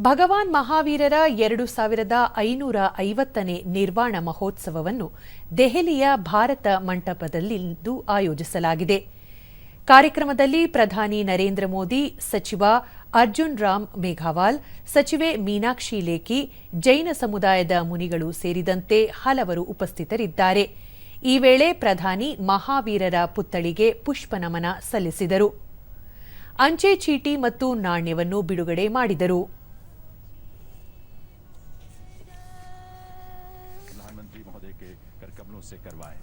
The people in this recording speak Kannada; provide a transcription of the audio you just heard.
ಭಗವಾನ್ ಮಹಾವೀರರ ಎರಡು ಸಾವಿರದ ಐನೂರ ಐವತ್ತನೇ ನಿರ್ವಾಣ ಮಹೋತ್ಸವವನ್ನು ದೆಹಲಿಯ ಭಾರತ ಮಂಟಪದಲ್ಲಿಂದು ಆಯೋಜಿಸಲಾಗಿದೆ. ಕಾರ್ಯಕ್ರಮದಲ್ಲಿ ಪ್ರಧಾನಿ ನರೇಂದ್ರ ಮೋದಿ, ಸಚಿವ ಅರ್ಜುನ್ ರಾಮ್ ಮೇಘವಾಲ್, ಸಚಿವೆ ಮೀನಾಕ್ಷಿ ಲೇಖಿ, ಜೈನ ಸಮುದಾಯದ ಮುನಿಗಳು ಸೇರಿದಂತೆ ಹಲವರು ಉಪಸ್ಥಿತರಿದ್ದಾರೆ. ಈ ವೇಳೆ ಪ್ರಧಾನಿ ಮಹಾವೀರರ ಪುತ್ಥಳಿಗೆ ಪುಷ್ಪನಮನ ಸಲ್ಲಿಸಿದರು. ಅಂಚೆ ಚೀಟಿ ಮತ್ತು ನಾಣ್ಯವನ್ನು ಬಿಡುಗಡೆ ಮಾಡಿದರು. मंत्री महोदय के कर कमलों से करवाएँ।